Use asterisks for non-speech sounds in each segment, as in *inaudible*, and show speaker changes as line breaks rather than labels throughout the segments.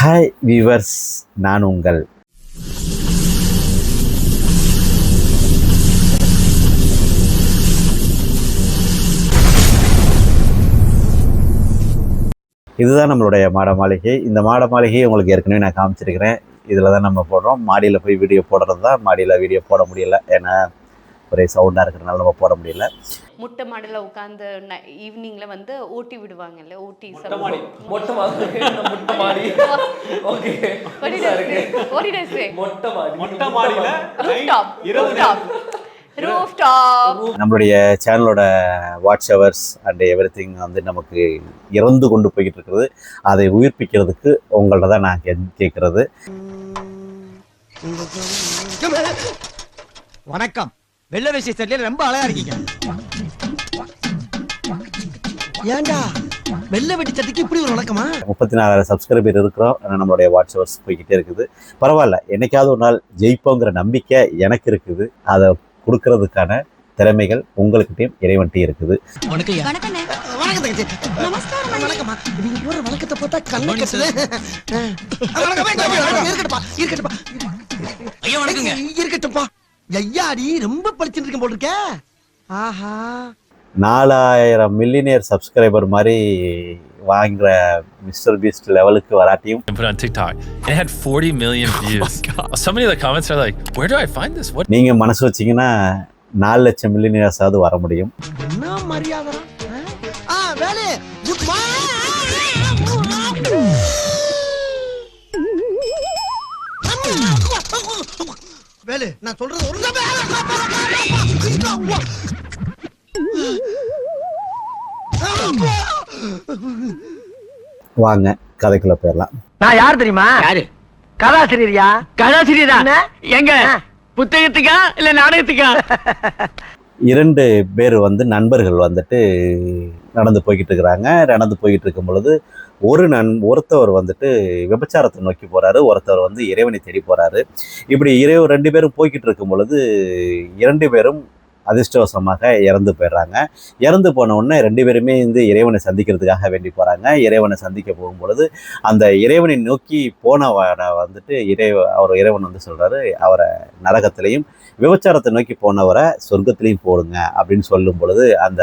Hi viewers நான் உங்கள் இதுதான் நம்மளுடைய மாட மாளிகை. இந்த மாட மாளிகையை உங்களுக்கு ஏற்கனவே நான் காமிச்சிருக்கிறேன். இதில் தான் நம்ம போடுறோம். மாடியில் போய் வீடியோ போடுறது தான் மாடியில் வீடியோ போட முடியல. ஏன்னா ஒரே சவுண்டாக இருக்கிறனால நம்ம போட முடியல.
முட்டை மாடல உட்காந்து ஈவினிங்ல வந்து ஓட்டி விடுவாங்கல்ல ஓட்டி
மொட்டை மாடி மொட்டை மாடி மொட்டை மாடி. ஓகே. மொட்டை மாடி.
மொட்டை மாடியில
ரூஃப்டாப்
இரவு
ரூஃப்டாப் ரூஃப்டாப்
நம்மளுடைய சேனலோட watch hours and every thing வந்து நமக்கு இறந்து கொண்டு போய்கிட்டு இருக்கிறது அதை உயிர்ப்பிக்கிறதுக்கு உங்கள்ட்ட தான் நான் கேட்கறது.
வணக்கம். வெள்ள வேஷ்டி சட்டையில ரொம்ப அழகா இருக்கீங்க ஏண்டா வெள்ள வெட்டி சட்டைக்கு இப்படி ஒரு வழக்கமா
முப்பத்தி நாலாயிரம் சப்ஸ்கிரைபர் இருக்கிறோம் ஆனால் நம்மளுடைய வாட்ச் ஹவர்ஸ் போய்கிட்டே இருக்குது பரவாயில்ல என்னைக்காவது ஒரு நாள் ஜெயிப்போங்கிற நம்பிக்கை எனக்கு இருக்குது அதை கொடுக்கறதுக்கான திறமைகள் உங்களுக்கிட்டையும் இறைவன்ட்டையும் இருக்குது
வணக்கத்தை பார்த்தா கண்ணு கட்டுது ஐயாடி ரொம்ப படிச்சுட்டு இருக்கேன் போல் இருக்க ஆஹா
நாலாயிரம் மில்லினியர் சப்ஸ்கிரைபர் மாதிரி வாங்குற மிஸ்டர் பீஸ்ட் லெவலுக்கு வராட்டியும்
put it on TikTok. And it had 40 million *laughs* views. So many of the comments are like, where do I find this? What?
நீங்கள் மனசு வச்சீங்கன்னா நாலு லட்சம் மில்லினியர்ஸாவது வர முடியும்
என்ன மரியாதை வேலு நான் சொல்றது ஒரு
வாங்க கதைக்குள்ள போயிடலாம்
நான் யார் தெரியுமா யாரு கதாசிரியரியா கதாசிரியரா எங்க புத்தகத்துக்கா இல்ல நாடகத்துக்கா
இரண்டு பேர் வந்து நண்பர்கள் வந்துட்டு நடந்து போய்கிட்டு இருக்கிறாங்க நடந்து போய்கிட்டு இருக்கும் பொழுது ஒரு நன் ஒருத்தவர் வந்துட்டு விபச்சாரத்தை நோக்கி போறாரு. ஒருத்தவர் வந்து இறைவனை தேடி போறாரு. இப்படி இறைவ ரெண்டு பேரும் போய்கிட்டு இருக்கும் பொழுது இரண்டு பேரும் அதிர்ஷ்டவசமாக இறந்து போயிடுறாங்க. இறந்து போன உடனே ரெண்டு பேருமே வந்து இறைவனை சந்திக்கிறதுக்காக வேண்டி போகிறாங்க இறைவனை சந்திக்க போகும் பொழுது அந்த இறைவனை நோக்கி போனவரை வந்துட்டு இறை அவர் இறைவன் வந்து சொல்கிறாரு அவரை நரகத்திலையும் விபச்சாரத்தை நோக்கி போனவரை சொர்க்கத்திலையும் போடுங்க அப்படின்னு சொல்லும் பொழுது அந்த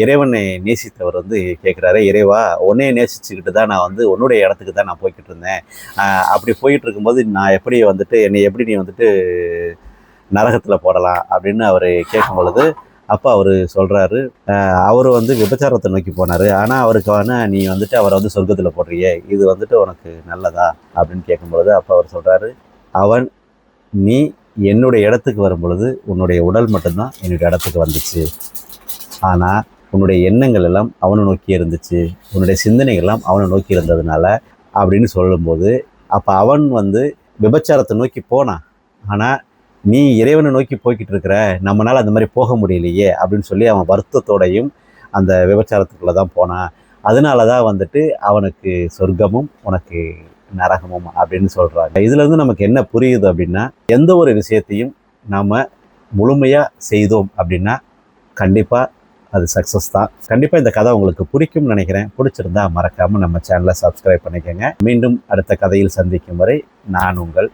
இறைவனை நேசித்தவர் வந்து கேட்குறாரு இறைவா உன்னையே நேசிச்சுக்கிட்டு தான் நான் வந்து உன்னுடைய இடத்துக்கு தான் நான் போய்கிட்டு இருந்தேன். அப்படி போயிட்டு இருக்கும்போது நான் எப்படி வந்துட்டு என்னை எப்படி நீ வந்துட்டு நரகத்தில் போடலாம்? அப்படின்னு அவர் கேட்கும் பொழுது அப்போ அவர் சொல்கிறாரு அவர் வந்து விபச்சாரத்தை நோக்கி போனார். ஆனால் அவருக்கான நீ வந்துட்டு அவரை வந்து சொர்க்கத்தில் போடுறியே இது வந்துட்டு உனக்கு நல்லதா? அப்படின்னு கேட்கும்பொழுது அப்போ அவர் சொல்கிறாரு அவன் நீ என்னுடைய இடத்துக்கு வரும் பொழுது உன்னுடைய உடல் மட்டும்தான் என்னுடைய இடத்துக்கு வந்துச்சு. ஆனால் உன்னுடைய எண்ணங்கள் எல்லாம் அவனை நோக்கி இருந்துச்சு. உன்னுடைய சிந்தனைகள் எல்லாம் அவனை நோக்கி இருந்ததுனால அப்படின்னு சொல்லும்போது அப்போ அவன் வந்து விபச்சாரத்தை நோக்கி போனான் ஆனால் நீ இறைவனை நோக்கி போய்கிட்டு இருக்கிற நம்மளால் அந்த மாதிரி போக முடியலையே அப்படின்னு சொல்லி அவன் வருத்தத்தோடையும் அந்த விபச்சாரத்துக்குள்ளே தான் போனான் அதனால தான் வந்துட்டு அவனுக்கு சொர்க்கமும் உனக்கு நரகமும் அப்படின்னு சொல்கிறாங்க இதுலேருந்து நமக்கு என்ன புரியுது அப்படின்னா எந்த ஒரு விஷயத்தையும் நாம் முழுமையாக செய்தோம் அப்படின்னா கண்டிப்பாக அது சக்ஸஸ் தான். கண்டிப்பாக இந்த கதை உங்களுக்கு பிடிக்கும்னு நினைக்கிறேன். பிடிச்சிருந்தா மறக்காமல் நம்ம சேனலை சப்ஸ்கிரைப் பண்ணிக்கோங்க. மீண்டும் அடுத்த கதையில் சந்திக்கும் வரை நான் உங்கள்